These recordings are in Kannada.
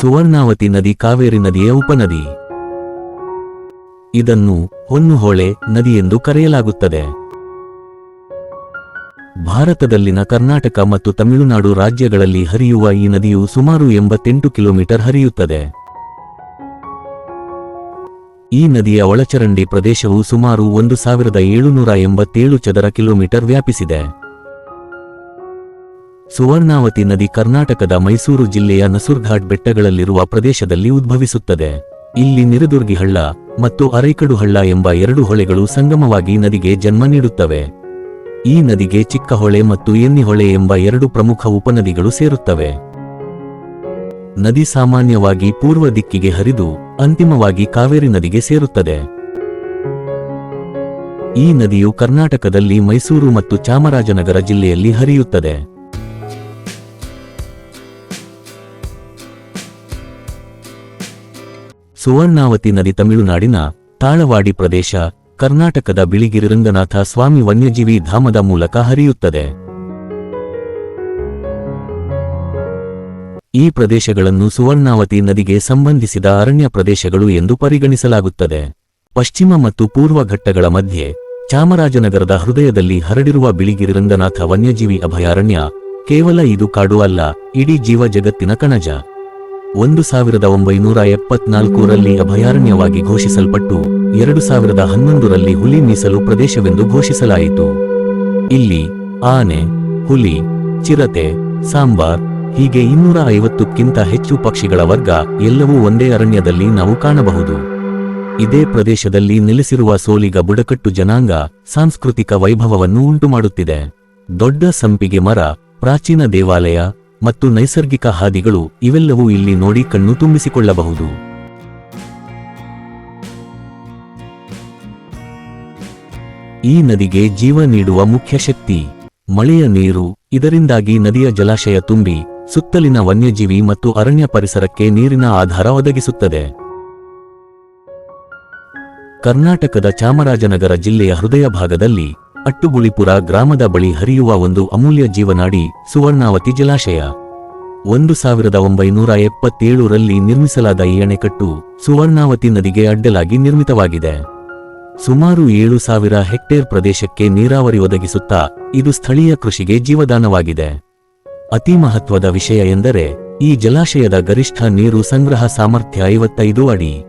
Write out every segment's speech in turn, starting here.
ಸುವರ್ಣಾವತಿ ನದಿ ಕಾವೇರಿ ನದಿಯ ಉಪನದಿ. ಇದನ್ನು ಹೊನ್ನುಹೊಳೆ ನದಿ ಎಂದು ಕರೆಯಲಾಗುತ್ತದೆ. ಭಾರತದಲ್ಲಿನ ಕರ್ನಾಟಕ ಮತ್ತು ತಮಿಳುನಾಡು ರಾಜ್ಯಗಳಲ್ಲಿ ಹರಿಯುವ ಈ ನದಿಯು ಸುಮಾರು ಎಂಬತ್ತೆಂಟು ಕಿಲೋಮೀಟರ್ ಹರಿಯುತ್ತದೆ. ಈ ನದಿಯ ಒಳಚರಂಡಿ ಪ್ರದೇಶವು ಸುಮಾರು ಒಂದು ಸಾವಿರದ ಏಳುನೂರ ಎಂಬತ್ತೇಳು ಚದರ ಕಿಲೋಮೀಟರ್ ವ್ಯಾಪಿಸಿದೆ. ಸುವರ್ಣಾವತಿ ನದಿ ಕರ್ನಾಟಕದ ಮೈಸೂರು ಜಿಲ್ಲೆಯ ನಸುರ್ಘಾಟ್ ಬೆಟ್ಟಗಳಲ್ಲಿರುವ ಪ್ರದೇಶದಲ್ಲಿ ಉದ್ಭವಿಸುತ್ತದೆ. ಇಲ್ಲಿ ನಿರದುರ್ಗಿ ಹಳ್ಳ ಮತ್ತು ಅರೈಕಡು ಹಳ್ಳ ಎಂಬ ಎರಡು ಹೊಳೆಗಳು ಸಂಗಮವಾಗಿ ನದಿಗೆ ಜನ್ಮ ನೀಡುತ್ತವೆ. ಈ ನದಿಗೆ ಚಿಕ್ಕ ಹೊಳೆ ಮತ್ತು ಎನ್ನಿಹೊಳೆ ಎಂಬ ಎರಡು ಪ್ರಮುಖ ಉಪನದಿಗಳು ಸೇರುತ್ತವೆ. ನದಿ ಸಾಮಾನ್ಯವಾಗಿ ಪೂರ್ವ ದಿಕ್ಕಿಗೆ ಹರಿದು ಅಂತಿಮವಾಗಿ ಕಾವೇರಿ ನದಿಗೆ ಸೇರುತ್ತದೆ. ಈ ನದಿಯು ಕರ್ನಾಟಕದಲ್ಲಿ ಮೈಸೂರು ಮತ್ತು ಚಾಮರಾಜನಗರ ಜಿಲ್ಲೆಯಲ್ಲಿ ಹರಿಯುತ್ತದೆ. ಸುವರ್ಣಾವತಿ ನದಿ ತಮಿಳುನಾಡಿನ ತಾಳವಾಡಿ ಪ್ರದೇಶ ಕರ್ನಾಟಕದ ಬಿಳಿಗಿರಿ ರಂಗನಾಥ ಸ್ವಾಮಿ ವನ್ಯಜೀವಿ ಧಾಮದ ಮೂಲಕ ಹರಿಯುತ್ತದೆ. ಈ ಪ್ರದೇಶಗಳನ್ನು ಸುವರ್ಣಾವತಿ ನದಿಗೆ ಸಂಬಂಧಿಸಿದ ಅರಣ್ಯ ಪ್ರದೇಶಗಳು ಎಂದು ಪರಿಗಣಿಸಲಾಗುತ್ತದೆ. ಪಶ್ಚಿಮ ಮತ್ತು ಪೂರ್ವ ಘಟ್ಟಗಳ ಮಧ್ಯೆ ಚಾಮರಾಜನಗರದ ಹೃದಯದಲ್ಲಿ ಹರಡಿರುವ ಬಿಳಿಗಿರಿ ರಂಗನಾಥ ವನ್ಯಜೀವಿ ಅಭಯಾರಣ್ಯ ಕೇವಲ ಇದು ಕಾಡು ಅಲ್ಲ, ಇಡೀ ಜೀವ ಜಗತ್ತಿನ ಕಣಜ. ಒಂದು ಸಾವಿರದ ಒಂಬೈನೂರ ಎಪ್ಪತ್ನಾಲ್ಕರಲ್ಲಿ ಅಭಯಾರಣ್ಯವಾಗಿ ಘೋಷಿಸಲ್ಪಟ್ಟು ಎರಡು ಸಾವಿರದ ಹನ್ನೊಂದರಲ್ಲಿ ಹುಲಿ ಮೀಸಲು ಪ್ರದೇಶವೆಂದು ಘೋಷಿಸಲಾಯಿತು. ಇಲ್ಲಿ ಆನೆ, ಹುಲಿ, ಚಿರತೆ, ಸಾಂಬಾರ್, ಹೀಗೆ ಇನ್ನೂರ ಐವತ್ತಕ್ಕಿಂತ ಹೆಚ್ಚು ಪಕ್ಷಿಗಳ ವರ್ಗ ಎಲ್ಲವೂ ಒಂದೇ ಅರಣ್ಯದಲ್ಲಿ ನಾವು ಕಾಣಬಹುದು. ಇದೇ ಪ್ರದೇಶದಲ್ಲಿ ನೆಲೆಸಿರುವ ಸೋಲಿಗ ಬುಡಕಟ್ಟು ಜನಾಂಗ ಸಾಂಸ್ಕೃತಿಕ ವೈಭವವನ್ನು ಉಂಟುಮಾಡುತ್ತಿದೆ. ದೊಡ್ಡ ಸಂಪಿಗೆ ಮರ, ಪ್ರಾಚೀನ ದೇವಾಲಯ ಮತ್ತು ನೈಸರ್ಗಿಕ ಹಾದಿಗಳು ಇವೆಲ್ಲವೂ ಇಲ್ಲಿ ನೋಡಿ ಕಣ್ಣು ತುಂಬಿಸಿಕೊಳ್ಳಬಹುದು. ಈ ನದಿಗೆ ಜೀವ ನೀಡುವ ಮುಖ್ಯ ಶಕ್ತಿ, ಮಳೆಯ ನೀರು, ಇದರಿಂದಾಗಿ ನದಿಯ ಜಲಾಶಯ ತುಂಬಿ ಸುತ್ತಲಿನ ವನ್ಯಜೀವಿ ಮತ್ತು ಅರಣ್ಯ ಪರಿಸರಕ್ಕೆ ನೀರಿನ ಆಧಾರ ಒದಗಿಸುತ್ತದೆ. ಕರ್ನಾಟಕದ ಚಾಮರಾಜನಗರ ಜಿಲ್ಲೆಯ ಹೃದಯ ಭಾಗದಲ್ಲಿ ಅಟ್ಟುಗುಳಿಪುರ ಗ್ರಾಮದ ಬಳಿ ಹರಿಯುವ ಒಂದು ಅಮೂಲ್ಯ ಜೀವನಾಡಿ ಸುವರ್ಣಾವತಿ ಜಲಾಶಯ. ಒಂದು ಸಾವಿರದ ಒಂಬೈನೂರ ಎಪ್ಪತ್ತೇಳರಲ್ಲಿ ನಿರ್ಮಿಸಲಾದ ಈ ಅಣೆಕಟ್ಟು ಸುವರ್ಣಾವತಿ ನದಿಗೆ ಅಡ್ಡಲಾಗಿ ನಿರ್ಮಿತವಾಗಿದೆ. ಸುಮಾರು ಏಳು ಸಾವಿರ ಹೆಕ್ಟೇರ್ ಪ್ರದೇಶಕ್ಕೆ ನೀರಾವರಿ ಒದಗಿಸುತ್ತಾ ಇದು ಸ್ಥಳೀಯ ಕೃಷಿಗೆ ಜೀವದಾನವಾಗಿದೆ. ಅತಿ ಮಹತ್ವದ ವಿಷಯ ಎಂದರೆ ಈ ಜಲಾಶಯದ ಗರಿಷ್ಠ ನೀರು ಸಂಗ್ರಹ ಸಾಮರ್ಥ್ಯ ಐವತ್ತೈದು ಅಡಿ.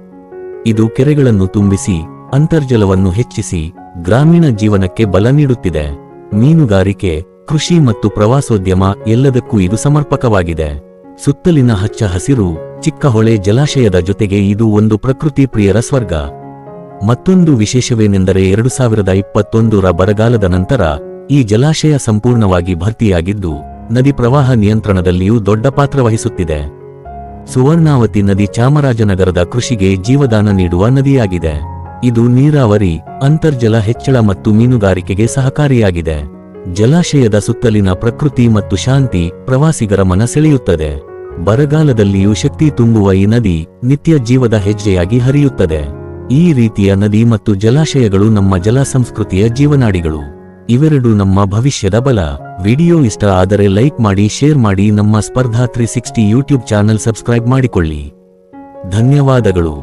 ಇದು ಕೆರೆಗಳನ್ನು ತುಂಬಿಸಿ ಅಂತರ್ಜಲವನ್ನು ಹೆಚ್ಚಿಸಿ ಗ್ರಾಮೀಣ ಜೀವನಕ್ಕೆ ಬಲ ನೀಡುತ್ತಿದೆ. ಮೀನುಗಾರಿಕೆ, ಕೃಷಿ ಮತ್ತು ಪ್ರವಾಸೋದ್ಯಮ ಎಲ್ಲದಕ್ಕೂ ಇದು ಸಮರ್ಪಕವಾಗಿದೆ. ಸುತ್ತಲಿನ ಹಚ್ಚ ಹಸಿರು, ಚಿಕ್ಕ ಹೊಳೆ ಜಲಾಶಯದ ಜೊತೆಗೆ ಇದು ಒಂದು ಪ್ರಕೃತಿ ಪ್ರಿಯರ ಸ್ವರ್ಗ. ಮತ್ತೊಂದು ವಿಶೇಷವೇನೆಂದರೆ ಎರಡು ಸಾವಿರದ ಇಪ್ಪತ್ತೊಂದರ ಬರಗಾಲದ ನಂತರ ಈ ಜಲಾಶಯ ಸಂಪೂರ್ಣವಾಗಿ ಭರ್ತಿಯಾಗಿದ್ದು, ನದಿ ಪ್ರವಾಹ ನಿಯಂತ್ರಣದಲ್ಲಿಯೂ ದೊಡ್ಡ ಪಾತ್ರ ವಹಿಸುತ್ತಿದೆ. ಸುವರ್ಣಾವತಿ ನದಿ ಚಾಮರಾಜನಗರದ ಕೃಷಿಗೆ ಜೀವದಾನ ನೀಡುವ ನದಿಯಾಗಿದೆ. ಇದು ನೀರಾವರಿ, ಅಂತರ್ಜಲ ಹೆಚ್ಚಳ ಮತ್ತು ಮೀನುಗಾರಿಕೆಗೆ ಸಹಕಾರಿಯಾಗಿದೆ. ಜಲಾಶಯದ ಸುತ್ತಲಿನ ಪ್ರಕೃತಿ ಮತ್ತು ಶಾಂತಿ ಪ್ರವಾಸಿಗರ ಮನ ಸೆಳೆಯುತ್ತದೆ. ಬರಗಾಲದಲ್ಲಿಯೂ ಶಕ್ತಿ ತುಂಬುವ ಈ ನದಿ ನಿತ್ಯ ಜೀವದ ಹೆಜ್ಜೆಯಾಗಿ ಹರಿಯುತ್ತದೆ. ಈ ರೀತಿಯ ನದಿ ಮತ್ತು ಜಲಾಶಯಗಳು ನಮ್ಮ ಜಲ ಸಂಸ್ಕೃತಿಯ ಜೀವನಾಡಿಗಳು. ಇವೆರಡು ನಮ್ಮ ಭವಿಷ್ಯದ ಬಲ. ವಿಡಿಯೋ ಇಷ್ಟ ಆದರೆ ಲೈಕ್ ಮಾಡಿ, ಶೇರ್ ಮಾಡಿ, ನಮ್ಮ Spardha three sixty YouTube channel subscribe ಮಾಡಿಕೊಳ್ಳಿ. ಧನ್ಯವಾದಗಳು.